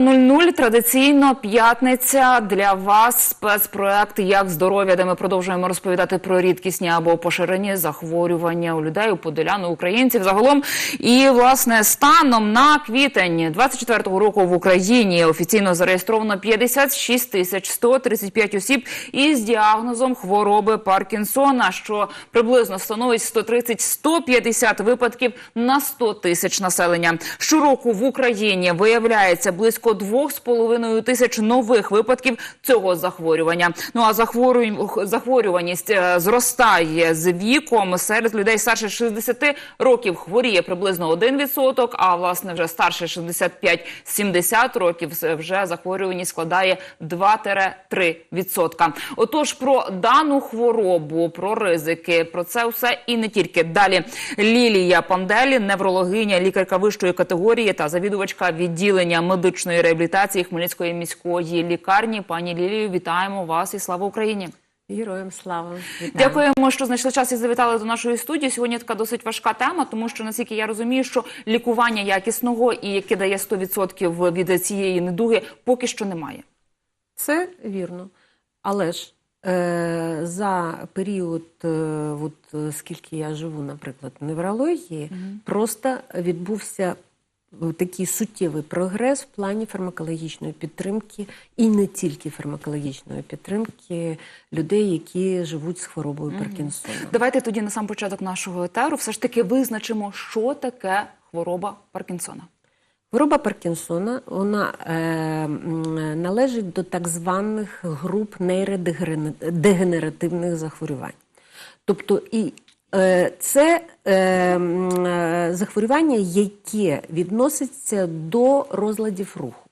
00 традиційно п'ятниця для вас спецпроект Як здоров'я, де ми продовжуємо розповідати про рідкісні або поширені захворювання у людей у подоляну українців загалом. І власне станом на квітень 24-го року в Україні офіційно зареєстровано 56 тисяч 135 осіб із діагнозом хвороби Паркінсона, що приблизно становить 130-150 випадків на 100 тисяч населення. Щороку в Україні виявляється близько 2,5 тисяч нових випадків цього захворювання. Ну а захворю- захворюваність е, зростає з віком. Серед людей старше 60 років хворіє приблизно 1%, а власне вже старше 65-70 років вже захворюваність складає 2-3%. Отож, про дану хворобу, про ризики, про це все і не тільки далі. Лілія Панделі, неврологиня, лікарка вищої категорії та завідувачка відділення медичної реабілітації Хмельницької міської лікарні. Пані Лілію, вітаємо вас і слава Україні! Героям слава. Вітаю. Дякуємо, що знайшли час і завітали до нашої студії. Сьогодні така досить важка тема, тому що наскільки я розумію, що лікування якісного і яке дає 100% від цієї недуги, поки що немає. Це вірно. Але ж е, за період, е, от, е, скільки я живу, наприклад, в неврології, просто відбувся такий суттєвий прогрес в плані фармакологічної підтримки і не тільки фармакологічної підтримки людей, які живуть з хворобою Паркінсона. Давайте тоді на сам початок нашого етеру все ж таки визначимо, що таке хвороба Паркінсона. Хвороба Паркінсона вона е, належить до так званих груп нейродегенеративних захворювань. Тобто і це е, е, захворювання, яке відноситься до розладів руху.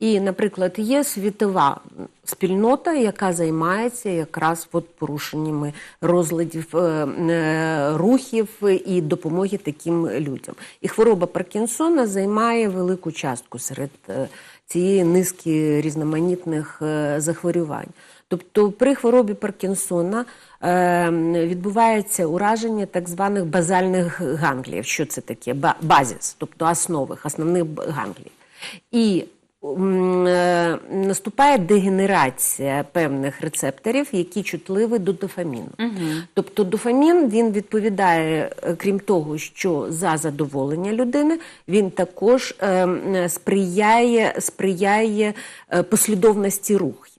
І, наприклад, є світова спільнота, яка займається якраз от порушеннями розладів е, е, рухів і допомоги таким людям. І хвороба Паркінсона займає велику частку серед е, цієї низки різноманітних е, захворювань. Тобто при хворобі Паркінсона е, відбувається ураження так званих базальних гангліїв. Що це таке? Ба- Базіс, тобто основих, основних гангліїв. І е, наступає дегенерація певних рецепторів, які чутливі до дофаміну. Тобто дофамін він відповідає, е, крім того, що за задоволення людини, він також е, сприяє, сприяє послідовності рухів.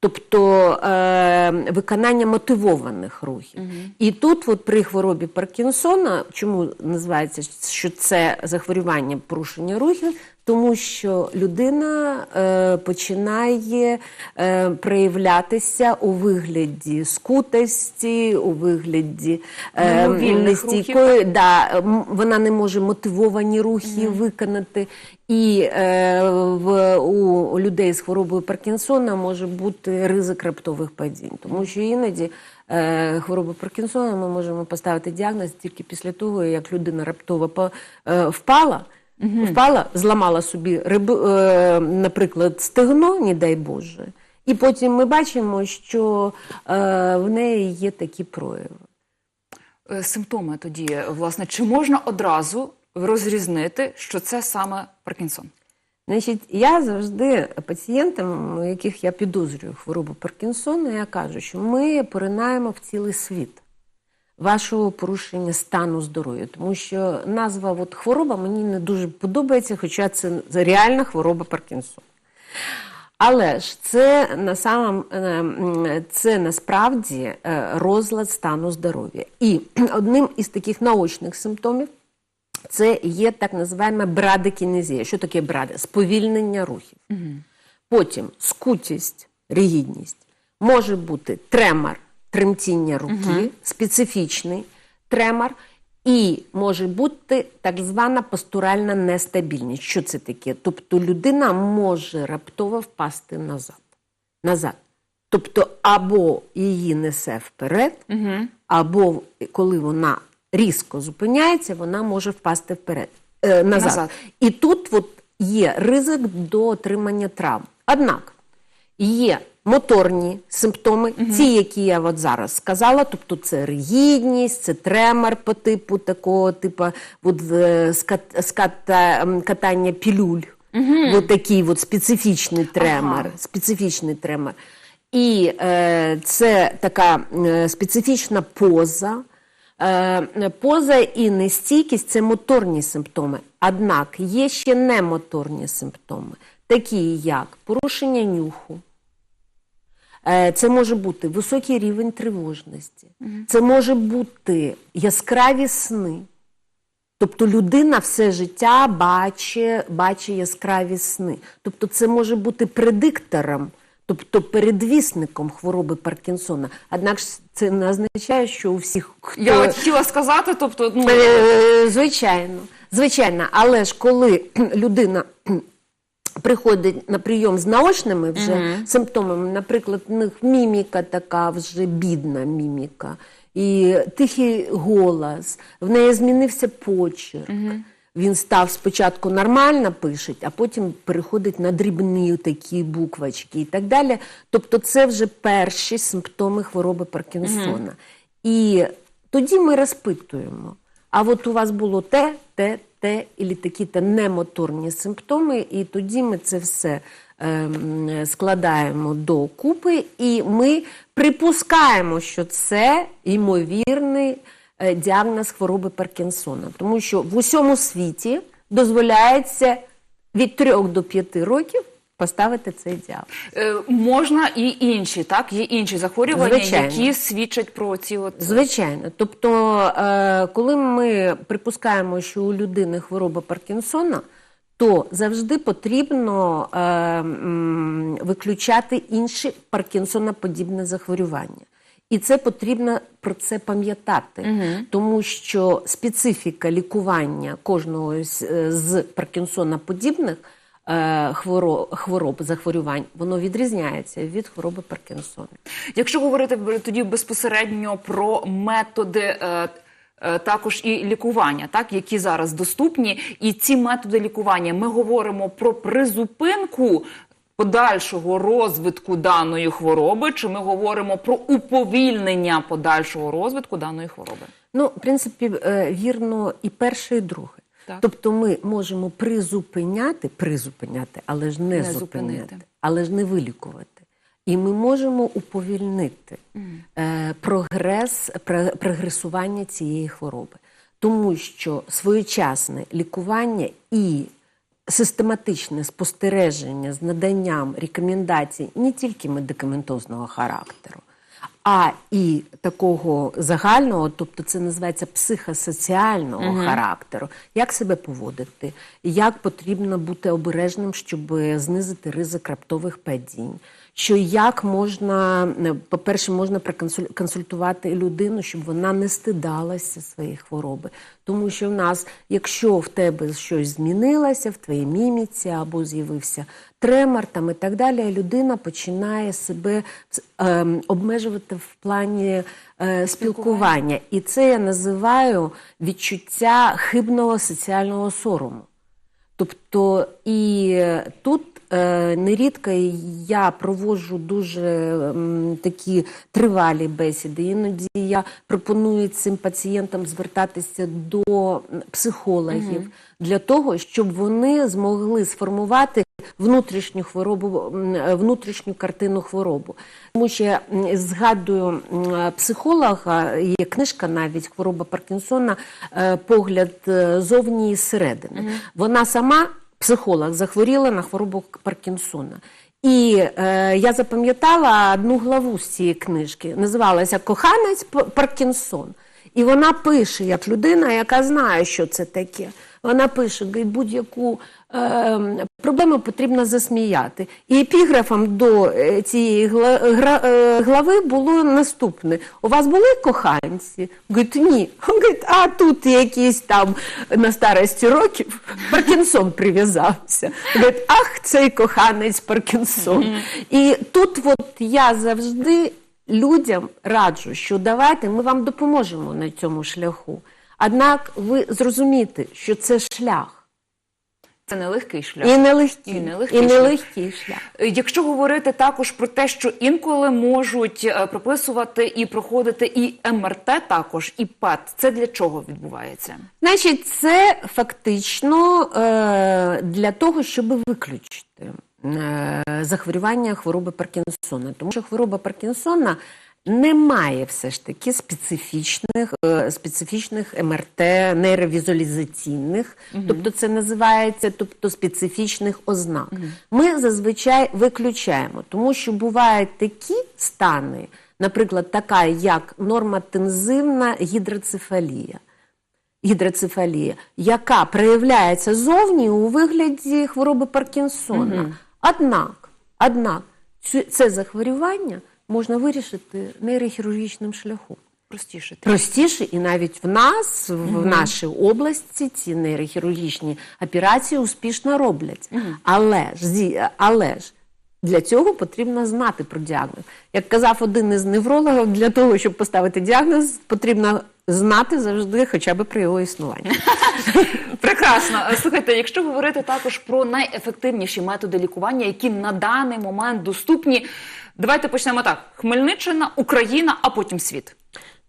Тобто е, виконання мотивованих рухів. І тут, от при хворобі Паркінсона, чому називається, що це захворювання порушення рухів? Тому що людина е, починає е, проявлятися у вигляді скутості, у вигляді е, нестійкої, да, вона не може мотивовані рухи виконати. І е, в, у, людей з хворобою Паркінсона може бути ризик раптових падінь, тому що іноді е, хворобу Паркінсона ми можемо поставити діагноз тільки після того, як людина раптово е, впала. Впала, зламала собі риб, е, наприклад, стегно, не дай Боже, і потім ми бачимо, що е, в неї є такі прояви. Е, Симптоми тоді, власне, чи можна одразу розрізнити, що це саме Паркінсон? Значить, я завжди пацієнтам, у яких я підозрюю хворобу Паркінсона, я кажу, що ми поринаємо в цілий світ вашого порушення стану здоров'я, тому що назва от, хвороба мені не дуже подобається, хоча це реальна хвороба Паркінсона. Але ж це на самом, е, це насправді е, розлад стану здоров'я. І одним із таких наочних симптомів це є так називаємо брадикінезія. Що таке бради? Сповільнення рухів. Потім скутість, ригідність. Може бути тремор, тремтіння руки, специфічний тремор, і може бути так звана постуральна нестабільність. Що це таке? Тобто людина може раптово впасти назад. назад. Тобто або її несе вперед, або коли вона різко зупиняється, вона може впасти вперед, е, назад. Назад. І тут от є ризик до отримання травм. Однак є моторні симптоми, ті, які я от зараз сказала, тобто це ригідність, це тремор по типу такого, типу от, е, скат, катання пілюль. Вот такий от специфічний тремор. Ага. Специфічний тремор. І е, це така е, специфічна поза. Е, поза і нестійкість це моторні симптоми. Однак є ще немоторні симптоми, такі як порушення нюху, Це може бути високий рівень тривожності, це може бути яскраві сни. Тобто людина все життя бачить, бачить яскраві сни. Тобто це може бути предиктором, тобто передвісником хвороби Паркінсона. Однак це не означає, що у всіх хто... Я от хотіла сказати, тобто, ну Е, Звичайно, звичайно, але ж коли людина приходить на прийом з наочними вже симптомами, наприклад, в них міміка така вже бідна міміка, і тихий голос, в неї змінився почерк. Він став спочатку нормально пишуть, а потім переходить на дрібні такі буквочки і так далі. Тобто це вже перші симптоми хвороби Паркінсона. І тоді ми розпитуємо. А от у вас було те, те, те, і такі-то немоторні симптоми, і тоді ми це все е, складаємо докупи, і ми припускаємо, що це ймовірний е, діагноз хвороби Паркінсона. Тому що в усьому світі дозволяється від 3 до 5 років поставити цей діагноз. е, можна і інші, так? Є інші захворювання, Звичайно. які свідчать про ці от Звичайно. Тобто, е, коли ми припускаємо, що у людини хвороба Паркінсона, то завжди потрібно е, м, виключати інші паркінсоноподібне захворювання. І це потрібно про це пам'ятати, тому що специфіка лікування кожного з, е, з паркінсоноподібних е, хворо- хвороб, захворювань, воно відрізняється від хвороби Паркінсона. Якщо говорити тоді безпосередньо про методи. Е, е, також і лікування, так які зараз доступні, і ці методи лікування ми говоримо про призупинку подальшого розвитку даної хвороби, чи ми говоримо про уповільнення подальшого розвитку даної хвороби? Ну, в принципі, е, вірно і перше, і друге. Так. Тобто ми можемо призупиняти, призупиняти, але ж не, Не зупиняти, зупинити. але ж не вилікувати. І ми можемо уповільнити е, прогрес, прогресування цієї хвороби. Тому що своєчасне лікування і систематичне спостереження з наданням рекомендацій не тільки медикаментозного характеру, а і такого загального, тобто це називається психосоціального характеру, як себе поводити, як потрібно бути обережним, щоб знизити ризик раптових падінь. Що як можна, е, по-перше, можна проконсультувати людину, щоб вона не стидалася своєї хвороби. Тому що в нас, якщо в тебе щось змінилося, в твоїй міміці або з'явився тремор там і так далі, людина починає себе е, обмежувати в плані е, спілкування. І це я називаю відчуття хибного соціального сорому. Тобто і е, тут нерідко я проводжу дуже такі тривалі бесіди. Іноді я пропоную цим пацієнтам звертатися до психологів для того, щоб вони змогли сформувати внутрішню хворобу, е, внутрішню картину хворобу. Тому що я згадую психолога, є книжка навіть хвороба Паркінсона, е, погляд е, зовні і зсередини. Вона сама, психолог, захворіла на хворобу Паркінсона. І е, я запам'ятала одну главу з цієї книжки. Називалася Коханець Паркінсон. І вона пише, як людина, яка знає, що це таке. Вона пише, будь-яку е, проблему потрібно засміяти. І епіграфом до е, цієї гла- гра- е, глави було наступне: у вас були коханці? Говорить, ні. Говорить, а тут якийсь там на старості років Паркінсон прив'язався. Говорить, ах, цей коханець Паркінсон. І тут от я завжди людям раджу, що давайте ми вам допоможемо на цьому шляху. Однак ви зрозумієте, що це шлях. Це нелегкий шлях. І нелегкий, І нелегкий і шлях. нелегкий шлях. Е, Якщо говорити також про те, що інколи можуть е, прописувати і проходити і МРТ також, і ПЕТ, це для чого відбувається? Значить, це фактично е, для того, щоб виключити е, захворювання хвороби Паркінсона. Тому що хвороба Паркінсона не має все ж таки специфічних, е, специфічних МРТ, нейровізуалізаційних, тобто це називається тобто специфічних ознак. Ми зазвичай виключаємо, тому що бувають такі стани, наприклад, така як нормотензивна гідроцефалія гідроцефалія, яка проявляється зовні у вигляді хвороби Паркінсона. Однак, однак цю- це захворювання можна вирішити нейрохірургічним шляхом. Простіше. Простіше, і навіть в нас, в нашій області, ці нейрохірургічні операції успішно роблять. Але ж але ж для цього потрібно знати про діагноз. Як казав один із неврологів, для того, щоб поставити діагноз, потрібно знати завжди хоча б про його існування. Прекрасно. Слухайте, якщо говорити також про найефективніші методи лікування, які на даний момент доступні, давайте почнемо так: Хмельниччина, Україна, а потім світ.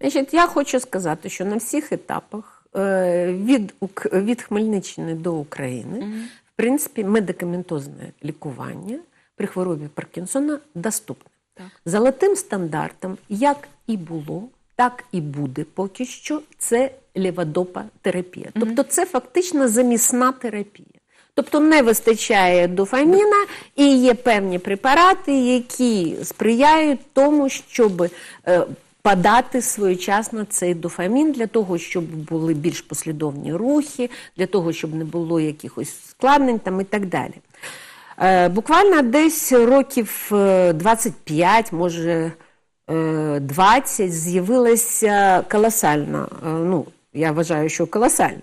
Значить, я хочу сказати, що на всіх етапах е, від, від Хмельниччини до України, в принципі, медикаментозне лікування при хворобі Паркінсона доступне. Так. Золотим стандартом, як і було, так і буде поки що, це ліводопа терапія. Тобто це фактично замісна терапія. Тобто не вистачає дофаміна і є певні препарати, які сприяють тому, щоб е, подати своєчасно цей дофамін для того, щоб були більш послідовні рухи, для того, щоб не було якихось складнень там і так далі. Е, Буквально десь років е, 25, може е, 20, з'явилася колосальна, ну, я вважаю, що колосальна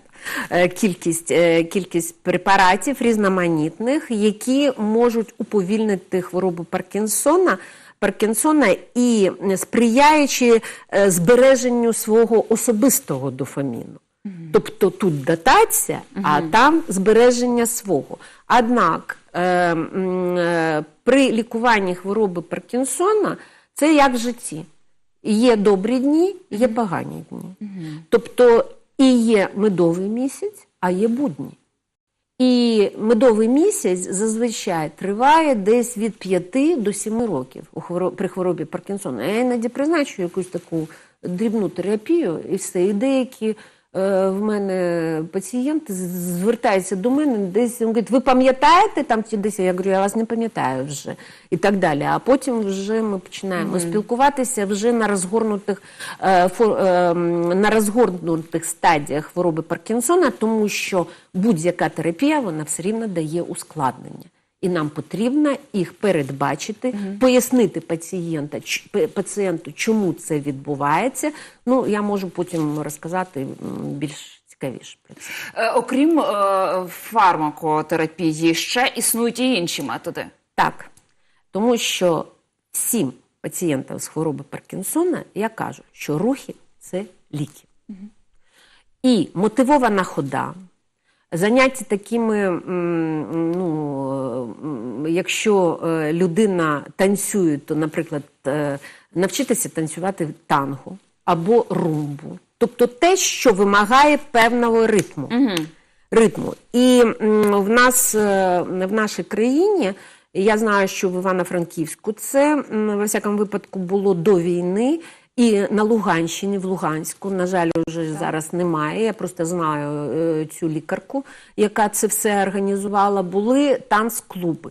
кількість, е, кількість препаратів різноманітних, які можуть уповільнити хворобу Паркінсона. Паркінсона і сприяючи е, збереженню свого особистого дофаміну. Тобто тут дотація, а там збереження свого. Однак е, е, при лікуванні хвороби Паркінсона це як в житті. Є добрі дні, є погані дні. Тобто і є медовий місяць, а є будні. І медовий місяць зазвичай триває десь від 5 до 7 років при хворобі Паркінсона. Я іноді призначу якусь таку дрібну терапію, і все. І деякі в мене пацієнти з- звертаються до мене, десь він говорить, ви пам'ятаєте там чи десь? Я говорю, я вас не пам'ятаю вже і так далі. А потім вже ми починаємо спілкуватися вже на розгорнутих е, фо- е, на розгорнутих стадіях хвороби Паркінсона, тому що будь-яка терапія вона все рівно дає ускладнення. І нам потрібно їх передбачити, пояснити пацієнта, ч- пацієнту, чому це відбувається. Ну, я можу потім розказати більш цікавіше про це. Е, Окрім е, фармакотерапії, ще існують і інші методи. Так, тому що всім пацієнтам з хвороби Паркінсона я кажу, що рухи це ліки. І мотивована хода, заняття такими, ну, якщо е, людина танцює, то, наприклад, е, навчитися танцювати танго або румбу. Тобто те, що вимагає певного ритму. ритму. І в нас е, в нашій країні. Я знаю, що в Івано-Франківську це во всякому випадку було до війни, і на Луганщині, в Луганську, на жаль, вже зараз немає. Я просто знаю е, цю лікарку, яка це все організувала. Були танцклуби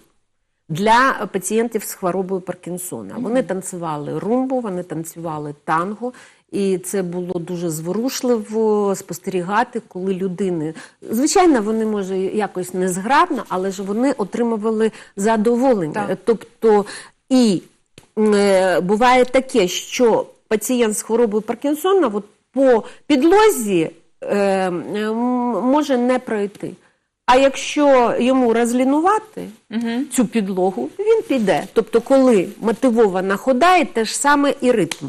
для пацієнтів з хворобою Паркінсона. Вони танцювали румбу, вони танцювали танго. І це було дуже зворушливо спостерігати, коли людини, звичайно, вони може якось незграбно, але ж вони отримували задоволення. Так. Тобто, і е, буває таке, що пацієнт з хворобою Паркінсона от по підлозі е, може не пройти. А якщо йому розлінувати цю підлогу, він піде. Тобто, коли мотивована хода, і те ж саме і ритм.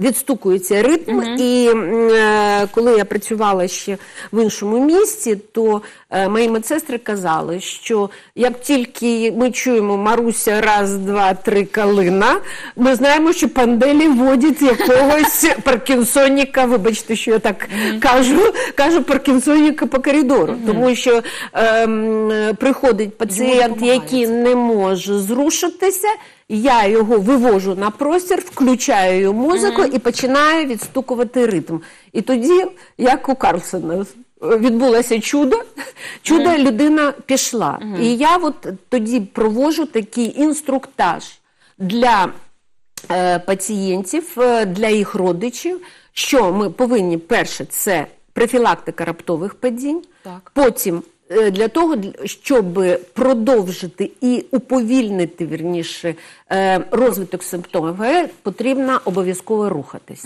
Відстукується ритм, і е, коли я працювала ще в іншому місці, то е, мої медсестри казали, що як тільки ми чуємо Маруся раз, два, три калина, ми знаємо, що панделі водять якогось паркінсоніка, вибачте, що я так кажу, кажу паркінсоніка по коридору, тому що е, приходить пацієнт, який не може зрушитися. Я його вивожу на простір, включаю його музику і починаю відстукувати ритм. І тоді, як у Карлсона, відбулося чудо, чудо людина пішла. І я от тоді провожу такий інструктаж для е, пацієнтів, е, для їх родичів, що ми повинні перше це профілактика раптових падінь, Так. потім для того, щоб продовжити і уповільнити вірніше е, розвиток симптомів ГР, потрібно обов'язково рухатись,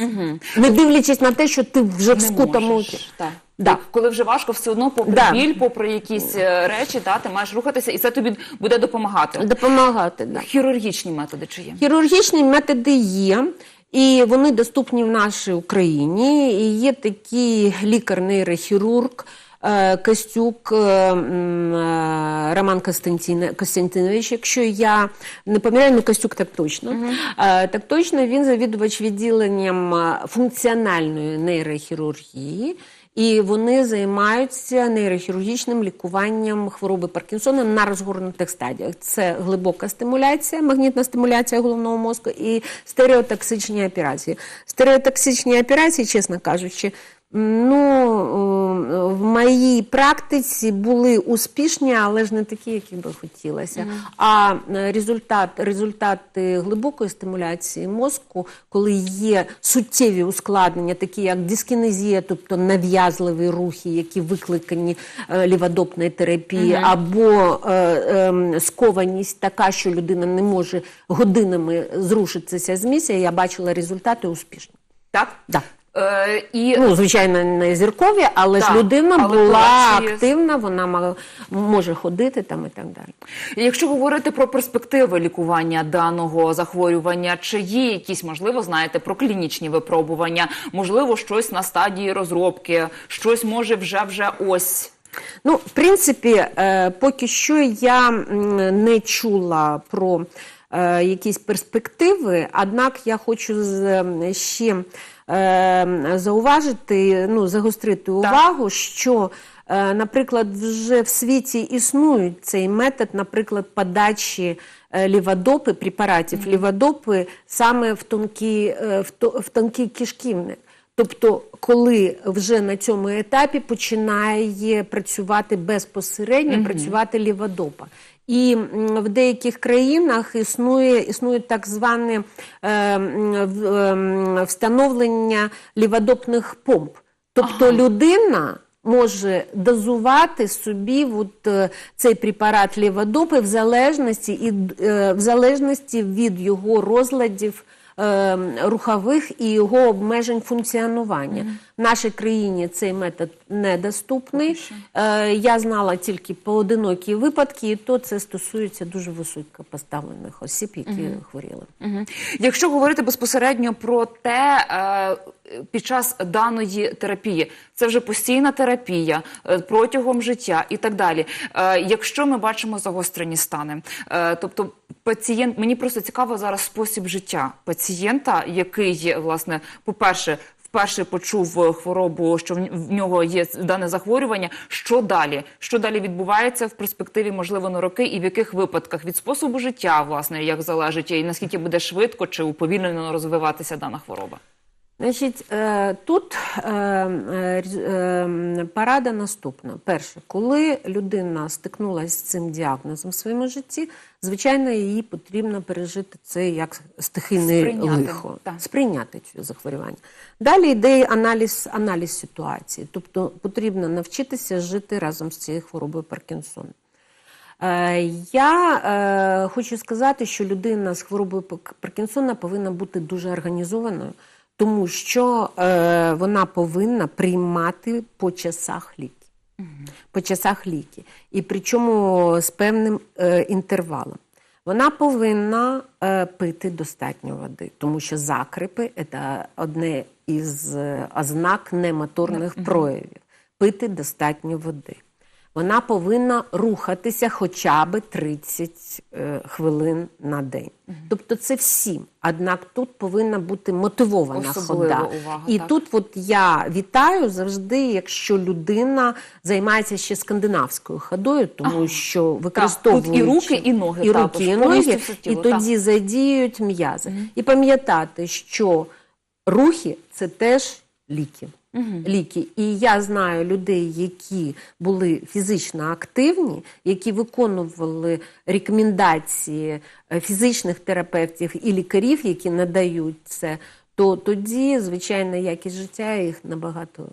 не дивлячись на те, що ти вже в скутому. Да. Коли вже важко, все одно попри Да. біль, попри якісь е, речі, та, ти маєш рухатися, і це тобі буде допомагати. Допомагати. Да. Хірургічні методи чи є? Хірургічні методи є, і вони доступні в нашій Україні. І є такий лікар-нейрохірург е, Костюк е, е, Роман Костянтин- Костянтинович. Якщо я не помиляю, ну Костюк так точно. Е, Так точно він завідувач відділенням е, функціональної нейрохірургії. І вони займаються нейрохірургічним лікуванням хвороби Паркінсона на розгорнутих стадіях. Це глибока стимуляція, магнітна стимуляція головного мозку і стереотоксичні операції. Стереотоксичні операції, чесно кажучи, ну е, в моїй практиці були успішні, але ж не такі, які би хотілося. А е, результат, результати глибокої стимуляції мозку, коли є суттєві ускладнення, такі як дискінезія, тобто нав'язливі рухи, які викликані е, ліводопною терапією, або е, е, скованість така, що людина не може годинами зрушитися з місця, я бачила результати успішні. Так? Да. Е, і Ну, звичайно, не зіркові, але Так, ж людина але була чи- активна, вона мала, може ходити там і так далі. Якщо говорити про перспективи лікування даного захворювання, чи є якісь, можливо, знаєте, про клінічні випробування, можливо, щось на стадії розробки, щось може вже вже ось. Ну, в принципі, е, поки що я не чула про якісь перспективи, однак я хочу з- ще е, зауважити, ну, загострити увагу, що, е, наприклад, вже в світі існує цей метод, наприклад, подачі е, ліводопи, препаратів. Ліводопи саме в тонкий, е, в то- в тонкий кишківник. Тобто, коли вже на цьому етапі починає працювати безпосередньо, працювати ліводопа. І в деяких країнах існує, існує так зване е, ем, встановлення ліводопних помп. Тобто людина може дозувати собі от, е, цей препарат ліводопи в залежності, і, е, в залежності від його розладів е, рухових і його обмежень функціонування. Нашій країні цей метод недоступний. Е, я знала тільки поодинокі випадки, і то це стосується дуже високо поставлених осіб, які хворіли. Мгм. Якщо говорити безпосередньо про те, е, під час даної терапії, це вже постійна терапія е, протягом життя і так далі. Е, Якщо ми бачимо загострені стани, е, тобто пацієнт, мені просто цікаво зараз спосіб життя пацієнта, який власне, по-перше, вперше почув е, хворобу, що в нього є дане захворювання. Що далі? Що далі відбувається в перспективі, можливо, на роки, і в яких випадках від способу життя, власне, як залежить, і наскільки буде швидко чи уповільнено розвиватися дана хвороба? Значить, е, тут е, е, порада наступна. Перше, коли людина стикнулася з цим діагнозом в своєму житті, звичайно, їй потрібно пережити це як стихійне Сприйняти, лихо, так. сприйняти цю захворювання. Далі йде аналіз, аналіз ситуації, тобто потрібно навчитися жити разом з цією хворобою Паркінсона. Я е, хочу сказати, що людина з хворобою Паркінсона повинна бути дуже організованою, тому що е, вона повинна приймати по часах ліки. По часах ліки. І причому з певним е, інтервалом. Вона повинна е, пити достатньо води, тому що закрипи це одне із е, ознак немоторних проявів. Пити достатньо води. Вона повинна рухатися хоча б 30 е, хвилин на день. Тобто це всім. Однак тут повинна бути мотивована Особлива хода. увага, І так. тут от я вітаю завжди, якщо людина займається ще скандинавською ходою, тому що використовують і руки, і ноги і руки, і ноги, і тіло, так. тоді задіють м'язи. І пам'ятати, що рухи це теж ліки. Ліки. І я знаю людей, які були фізично активні, які виконували рекомендації е, фізичних терапевтів і лікарів, які надають це, то тоді, звичайно, якість життя їх набагато.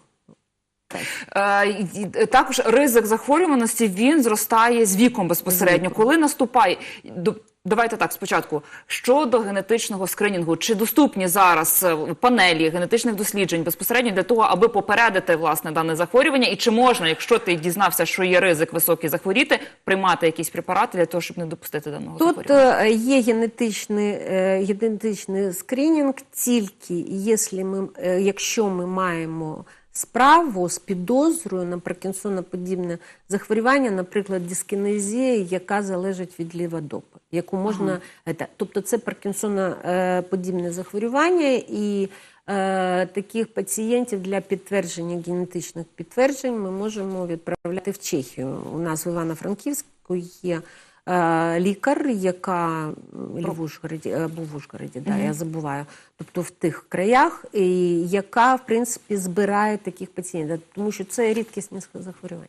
Е, і- і Також ризик захворюваності він зростає з віком безпосередньо. Коли наступає до- давайте так спочатку щодо генетичного скринінгу, чи доступні зараз е, панелі генетичних досліджень безпосередньо для того, аби попередити власне дане захворювання, і чи можна, якщо ти дізнався, що є ризик високий захворіти, приймати якісь препарати для того, щоб не допустити даного Тут захворювання? е, є генетичний, е, генетичний скринінг тільки якщо ми, е, якщо ми маємо справу з підозрою на паркінсоноподібне захворювання, наприклад, дискінезія, яка залежить від ліводопи, яку можна Ета, тобто це паркінсоноподібне захворювання і. Е, таких пацієнтів для підтвердження генетичних підтверджень ми можемо відправляти в Чехію. У нас в Івано-Франківську є е, лікар, яка м, в Ужгороді, або в Ужгороді, да, я забуваю. Тобто в тих краях, і яка в принципі збирає таких пацієнтів, тому що це рідкісне захворювання.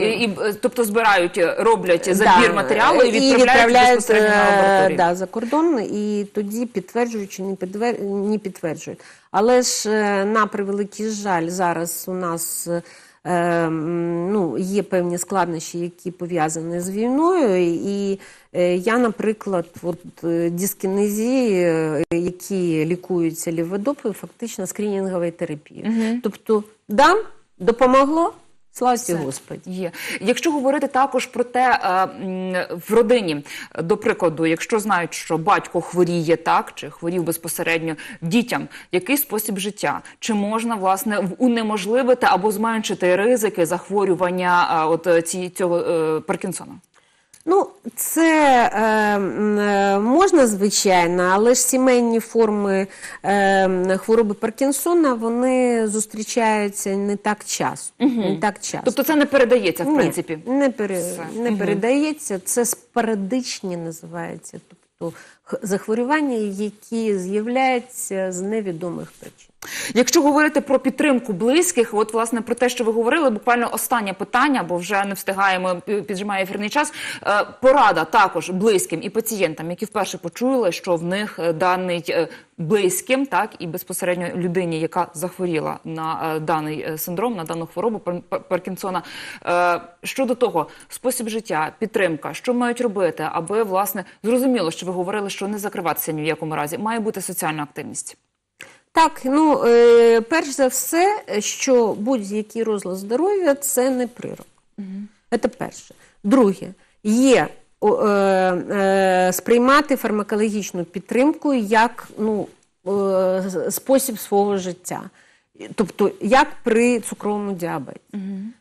І, і, е, тобто збирають, е, роблять забір Да, матеріалу і відправляють, безпосередньо на е, лабораторію. Да, за кордон, і тоді підтверджують чи не, підтверджують. Але ж е, на превеликий жаль, зараз у нас е, ну, є певні складнощі, які пов'язані з війною. І е, я, наприклад, от, е, дискінезії, е, які лікуються ліводопою, фактично скрінінгової терапії. Угу. Тобто, да, допомогло, слава Все. Господі. Є. Якщо говорити також про те е, в родині, до прикладу, якщо знають, що батько хворіє так, чи хворів безпосередньо дітям, який спосіб життя, чи можна власне унеможливити або зменшити ризики захворювання е, от е, ці, цього е, Паркінсона? Ну, це е, е, можна, звичайно, але ж сімейні форми е, хвороби Паркінсона вони зустрічаються не так часто. Не так часто. Тобто це не передається в Ні, принципі. не, пере, не передається. Це спорадичні називається. Тобто захворювання, які з'являються з невідомих причин. Якщо говорити про підтримку близьких, от власне про те, що ви говорили, буквально останнє питання, бо вже не встигаємо, піджимає ефірний час. Е, Порада також близьким і пацієнтам, які вперше почули, що в них е, даний е, близьким, так і безпосередньо людині, яка захворіла на е, даний е, синдром, на дану хворобу Пар- Пар- Паркінсона. Е, Щодо того, спосіб життя, підтримка, що мають робити, аби власне зрозуміло, що ви говорили, що не закриватися ні в якому разі, має бути соціальна активність. Так, ну е, перш за все, що будь-який розлад здоров'я це не прирок. Це перше. Друге, є е, е, сприймати фармакологічну підтримку як ну, е, спосіб свого життя. Тобто, як при цукровому діабеті.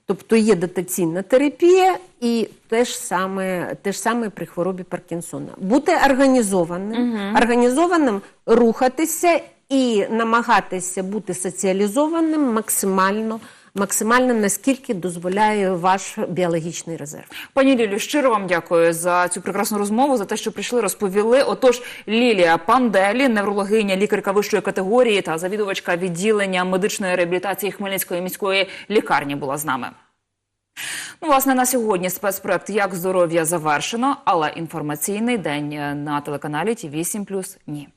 Тобто є дотаційна терапія і те ж саме, те ж саме при хворобі Паркінсона. Бути організованим, організованим, рухатися і намагатися бути соціалізованим максимально, максимально наскільки дозволяє ваш біологічний резерв. Пані Лілю, щиро вам дякую за цю прекрасну розмову, за те, що прийшли, розповіли. Отож, Лілія Панделі, неврологиня, лікарка вищої категорії та завідувачка відділення медичної реабілітації Хмельницької міської лікарні була з нами. Ну, власне, на сьогодні спецпроект Як здоров'я завершено, але інформаційний день на телеканалі Ті 8 ні.